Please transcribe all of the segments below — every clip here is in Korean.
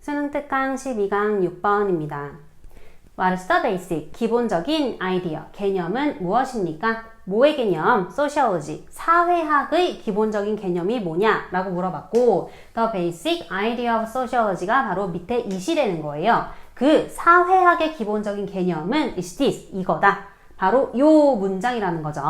수능 특강 12강 6번입니다. What is the basic? 기본적인 아이디어, 개념은 무엇입니까? 뭐의 개념? Sociology, 사회학의 기본적인 개념이 뭐냐? 라고 물어봤고 The basic idea of sociology가 바로 밑에 이시 되는 거예요. 그 사회학의 기본적인 개념은 is this, 이거다. 바로 요 문장이라는 거죠.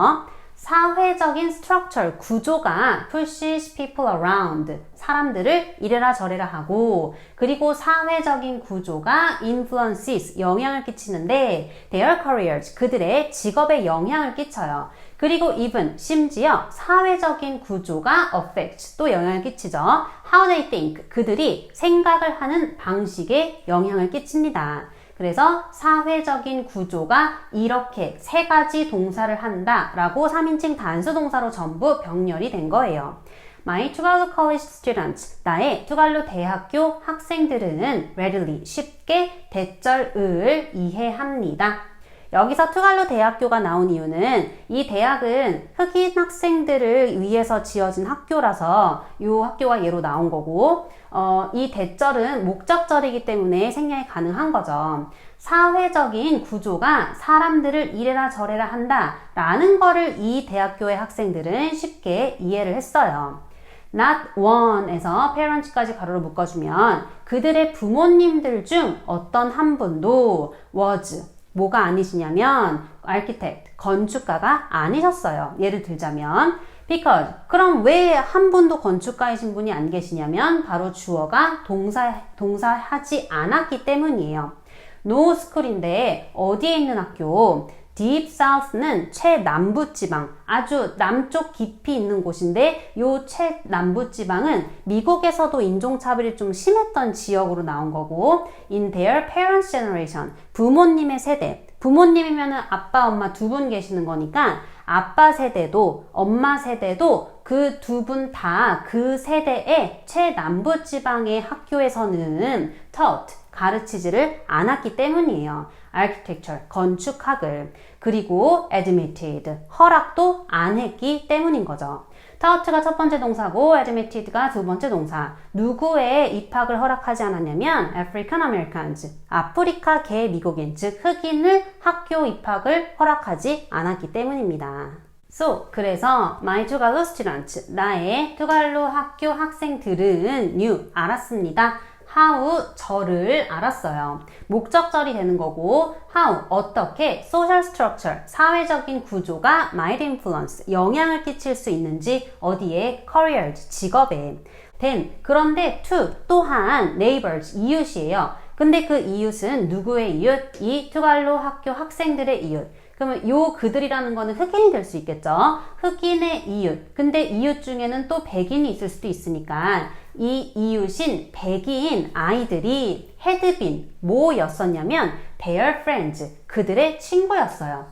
사회적인 structure, 구조가 pushes people around, 사람들을 이래라 저래라 하고, 그리고 사회적인 구조가 influences, 영향을 끼치는데, their careers, 그들의 직업에 영향을 끼쳐요. 그리고 even, 심지어 사회적인 구조가 affect, 또 영향을 끼치죠. how they think, 그들이 생각을 하는 방식에 영향을 끼칩니다. 그래서 사회적인 구조가 이렇게 세 가지 동사를 한다 라고 3인칭 단수 동사로 전부 병렬이 된 거예요. My 투갈로 college students, 나의 투갈로 대학교 학생들은 readily, 쉽게 대절을 이해합니다. 여기서 투갈로 대학교가 나온 이유는 이 대학은 흑인 학생들을 위해서 지어진 학교라서 이 학교가 예로 나온 거고 어, 이 대절은 목적절이기 때문에 생략이 가능한 거죠. 사회적인 구조가 사람들을 이래라 저래라 한다 라는 거를 이 대학교의 학생들은 쉽게 이해를 했어요. not one에서 parents까지 가로로 묶어주면 그들의 부모님들 중 어떤 한 분도 was 뭐가 아니시냐면 architect, 건축가가 아니셨어요. 예를 들자면 because 그럼 왜 한 분도 건축가이신 분이 안 계시냐면 바로 주어가 동사 동사하지 않았기 때문이에요. no school인데 어디에 있는 학교? Deep South는 최남부 지방, 아주 남쪽 깊이 있는 곳인데 요 최남부 지방은 미국에서도 인종차별이 좀 심했던 지역으로 나온 거고 in their parents generation, 부모님의 세대, 부모님이면 아빠, 엄마 두 분 계시는 거니까 아빠 세대도 엄마 세대도 그 두 분 다 그 세대의 최남부 지방의 학교에서는 taught, 가르치지를 않았기 때문이에요. Architecture, 건축학을. 그리고 admitted, 허락도 안 했기 때문인 거죠. taught가 첫 번째 동사고 admitted가 두 번째 동사. 누구의 입학을 허락하지 않았냐면 African Americans, 아프리카 계 미국인, 즉 흑인을 학교 입학을 허락하지 않았기 때문입니다. So, 그래서 my 투갈로 students, 나의 투갈로 학교 학생들은 knew, 알았습니다. How 저를 알았어요. 목적절이 되는 거고 how 어떻게 social structure 사회적인 구조가 might influence 영향을 끼칠 수 있는지 어디에 careers 직업에 then 그런데 to 또한 neighbors 이웃이에요. 근데 그 이웃은 누구의 이웃? 이 투갈로 학교 학생들의 이웃. 그러면 요 그들이라는 거는 흑인이 될 수 있겠죠. 흑인의 이웃. 근데 이웃 중에는 또 백인이 있을 수도 있으니까 이 이웃인 백인 아이들이 헤드빈 뭐였었냐면 their friends 그들의 친구였어요.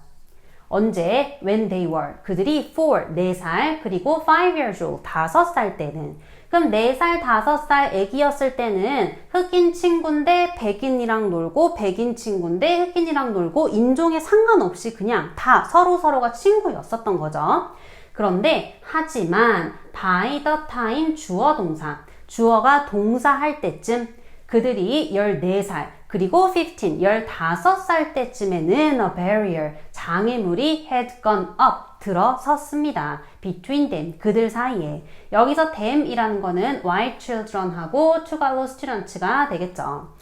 언제? When they were. 그들이 4, 4살, 그리고 5 years old, 5살 때는. 그럼 4살, 5살 애기였을 때는 흑인 친구인데 백인이랑 놀고, 백인 친구인데 흑인이랑 놀고, 인종에 상관없이 그냥 다 서로서로가 친구였었던 거죠. 그런데, 하지만, by the time 주어 동사. 주어가 동사할 때쯤 그들이 14살, 그리고 15, 15살 때쯤에는 a barrier, 장애물이 had gone up, 들어섰습니다. between them, 그들 사이에. 여기서 them이라는 거는 white children하고 투갈로 students가 되겠죠.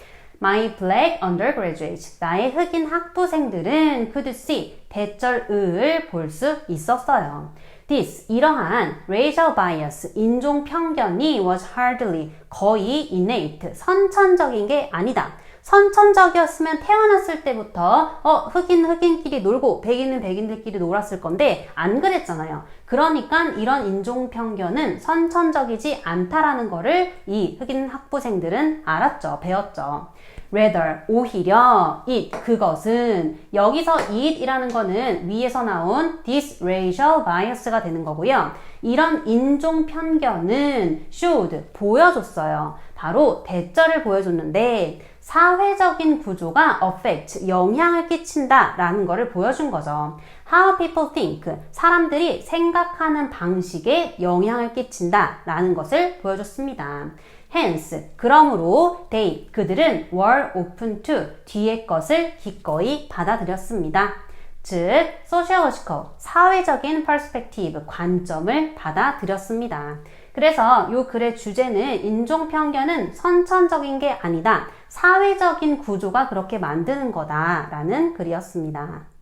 My black undergraduates, 나의 흑인 학부생들은 could see, 대절을 볼 수 있었어요. This, 이러한 racial bias, 인종 편견이 was hardly, 거의 innate, 선천적인 게 아니다. 선천적이었으면 태어났을 때부터 어 흑인 흑인끼리 놀고 백인은 백인들끼리 놀았을 건데 안 그랬잖아요. 그러니까 이런 인종 편견은 선천적이지 않다라는 거를 이 흑인 학부생들은 알았죠. 배웠죠. rather 오히려 it 그것은 여기서 it이라는 거는 위에서 나온 this racial bias가 되는 거고요. 이런 인종 편견은 should 보여줬어요. 바로 대절을 보여줬는데 사회적인 구조가 affect 영향을 끼친다 라는 것을 보여준 거죠. How people think 사람들이 생각하는 방식에 영향을 끼친다 라는 것을 보여줬습니다. hence 그러므로 they 그들은 were open to 뒤의 것을 기꺼이 받아들였습니다. 즉 sociological 사회적인 perspective 관점을 받아들였습니다. 그래서 이 글의 주제는 인종 편견은 선천적인 게 아니다. 사회적인 구조가 그렇게 만드는 거다라는 글이었습니다.